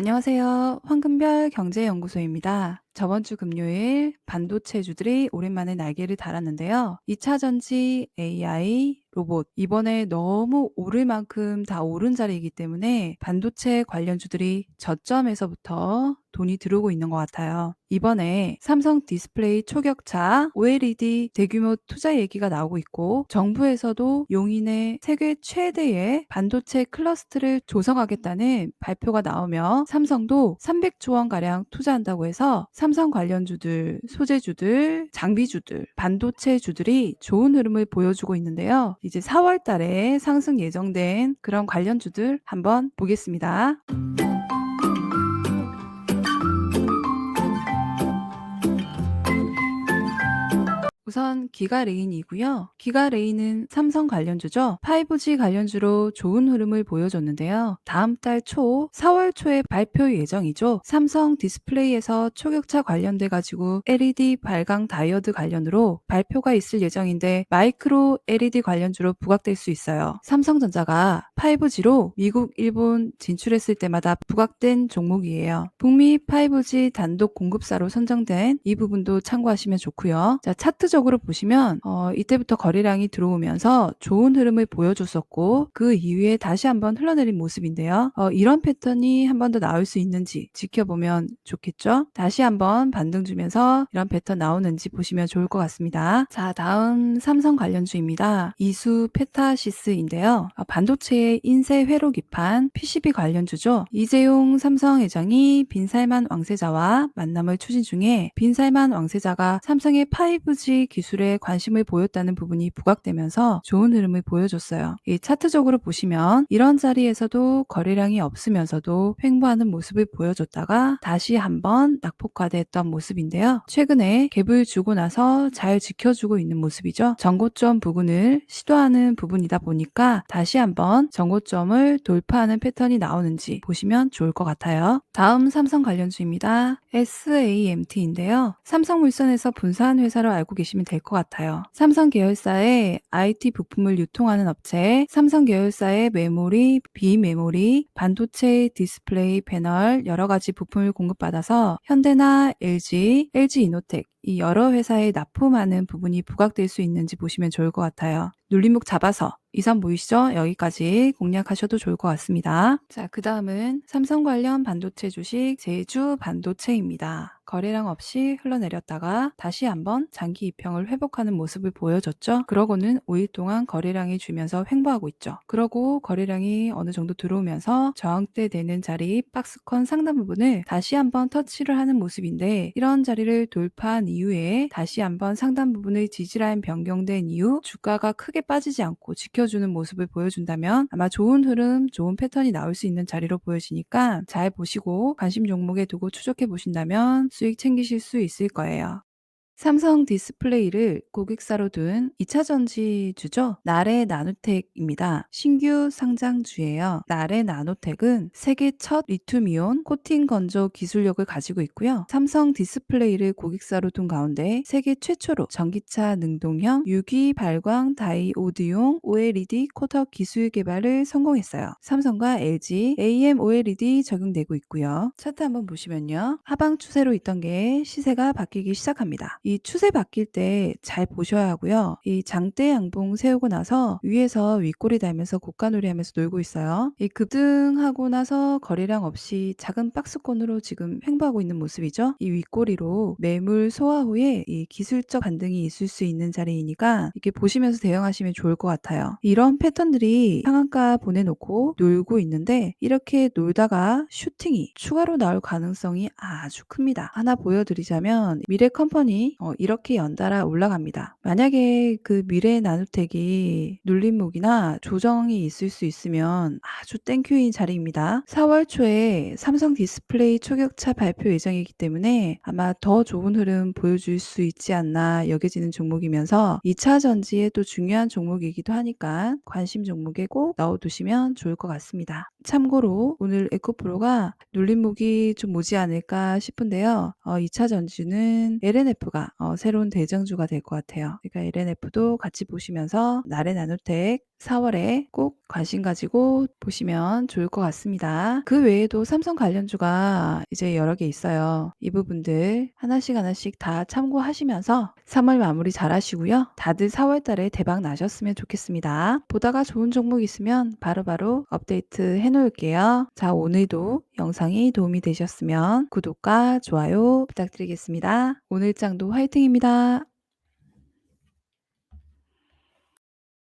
안녕하세요. 황금별 경제연구소입니다. 저번 주 금요일 반도체 주들이 오랜만에 날개를 달았는데요. 2차 전지, AI, 로봇 이번에 너무 오를 만큼 다 오른 자리이기 때문에 반도체 관련주들이 저점에서부터 돈이 들어오고 있는 것 같아요. 이번에 삼성 디스플레이 초격차 OLED 대규모 투자 얘기가 나오고 있고 정부에서도 용인의 세계 최대의 반도체 클러스터를 조성하겠다는 발표가 나오며 삼성도 300조 원가량 투자한다고 해서 삼성 관련주들, 소재주들, 장비주들, 반도체주들이 좋은 흐름을 보여주고 있는데요. 이제 4월 달에 상승 예정된 그런 관련주들 한번 보겠습니다. 우선 기가레인이고요. 기가레인은 삼성 관련주죠. 5G 관련주로 좋은 흐름을 보여줬는데요. 다음 달 초, 4월 초에 발표 예정이죠. 삼성 디스플레이에서 초격차 관련돼 가지고 LED 발광 다이어드 관련으로 발표가 있을 예정인데 마이크로 LED 관련주로 부각될 수 있어요. 삼성전자가 5G로 미국, 일본 진출했을 때마다 부각된 종목이에요. 북미 5G 단독 공급사로 선정된 이 부분도 참고하시면 좋고요. 자, 차트적 으로 보시면 어, 이때부터 거래량이 들어오면서 좋은 흐름을 보여줬었고 그 이후에 다시 한번 흘러내린 모습인데요. 어, 이런 패턴이 한 번 더 나올 수 있는지 지켜보면 좋겠죠. 다시 한번 반등 주면서 이런 패턴 나오는지 보시면 좋을 것 같습니다. 자, 다음 삼성 관련주입니다. 이수 페타시스인데요. 어, 반도체의 인쇄 회로 기판 PCB 관련주죠. 이재용 삼성 회장이 빈살만 왕세자와 만남을 추진 중에 빈살만 왕세자가 삼성의 5G 기술에 관심을 보였다는 부분이 부각되면서 좋은 흐름을 보여줬어요. 이 차트적으로 보시면 이런 자리에서도 거래량이 없으면서도 횡보하는 모습을 보여줬다가 다시 한번 낙폭과대했던 모습인데요. 최근에 갭을 주고 나서 잘 지켜주고 있는 모습이죠. 정고점 부분을 시도하는 부분이다 보니까 다시 한번 정고점을 돌파하는 패턴이 나오는지 보시면 좋을 것 같아요. 다음 삼성 관련주입니다. SAMT인데요. 삼성물산에서 분사한 회사로 알고 계시면 될 것 같아요. 삼성 계열사의 IT 부품을 유통하는 업체, 삼성 계열사의 메모리, 비메모리, 반도체 디스플레이 패널 여러 가지 부품을 공급받아서 현대나 LG, LG 이노텍 이 여러 회사에 납품하는 부분이 부각될 수 있는지 보시면 좋을 것 같아요. 눌림목 잡아서 이선 보이시죠? 여기까지 공략하셔도 좋을 것 같습니다. 자, 그 다음은 삼성 관련 반도체 주식 제주 반도체입니다. 거래량 없이 흘러내렸다가 다시 한번 장기 입형을 회복하는 모습을 보여줬죠. 그러고는 5일 동안 거래량이 주면서 횡보하고 있죠. 그러고 거래량이 어느 정도 들어오면서 저항대 되는 자리 박스권 상단 부분을 다시 한번 터치를 하는 모습인데 이런 자리를 돌파한 이후에 다시 한번 상단 부분을 지지라인 변경된 이후 주가가 크게 빠지지 않고 지켜주는 모습을 보여준다면 아마 좋은 흐름, 좋은 패턴이 나올 수 있는 자리로 보여지니까 잘 보시고 관심 종목에 두고 추적해 보신다면 수익 챙기실 수 있을 거예요. 삼성 디스플레이를 고객사로 둔 2차 전지주죠. 나레 나노텍입니다. 신규 상장주예요. 나레 나노텍은 세계 첫 리튬이온 코팅 건조 기술력을 가지고 있고요. 삼성 디스플레이를 고객사로 둔 가운데 세계 최초로 전기차 능동형 유기 발광 다이오드용 OLED 코터 기술 개발을 성공했어요. 삼성과 LG AM OLED 적용되고 있고요. 차트 한번 보시면요. 하방 추세로 있던 게 시세가 바뀌기 시작합니다. 이 추세 바뀔 때 잘 보셔야 하고요. 이 장대 양봉 세우고 나서 위에서 윗꼬리 달면서 고가놀이 하면서 놀고 있어요. 이 급등하고 나서 거래량 없이 작은 박스권으로 지금 횡보하고 있는 모습이죠. 이 윗꼬리로 매물 소화 후에 이 기술적 반등이 있을 수 있는 자리이니까 이렇게 보시면서 대응하시면 좋을 것 같아요. 이런 패턴들이 상한가 보내놓고 놀고 있는데 이렇게 놀다가 슈팅이 추가로 나올 가능성이 아주 큽니다. 하나 보여드리자면 미래 컴퍼니 어, 이렇게 연달아 올라갑니다. 만약에 그 미래 나노텍이 눌림목이나 조정이 있을 수 있으면 아주 땡큐인 자리입니다. 4월 초에 삼성 디스플레이 초격차 발표 예정이기 때문에 아마 더 좋은 흐름 보여줄 수 있지 않나 여겨지는 종목이면서 2차 전지에 또 중요한 종목이기도 하니까 관심 종목에 꼭 넣어두시면 좋을 것 같습니다. 참고로 오늘 에코프로가 눌림목이 좀 오지 않을까 싶은데요. 어, 2차 전지는 LNF가 어, 새로운 대장주가 될 것 같아요. 그러니까 LNF도 같이 보시면서 나래 나노텍 4월에 꼭 관심 가지고 보시면 좋을 것 같습니다. 그 외에도 삼성 관련주가 이제 여러 개 있어요. 이 부분들 하나씩 하나씩 다 참고하시면서 3월 마무리 잘 하시고요. 다들 4월 달에 대박 나셨으면 좋겠습니다. 보다가 좋은 종목 있으면 바로바로 업데이트 해 놓을게요. 자, 오늘도 영상이 도움이 되셨으면 구독과 좋아요 부탁드리겠습니다. 오늘 장도 화이팅입니다.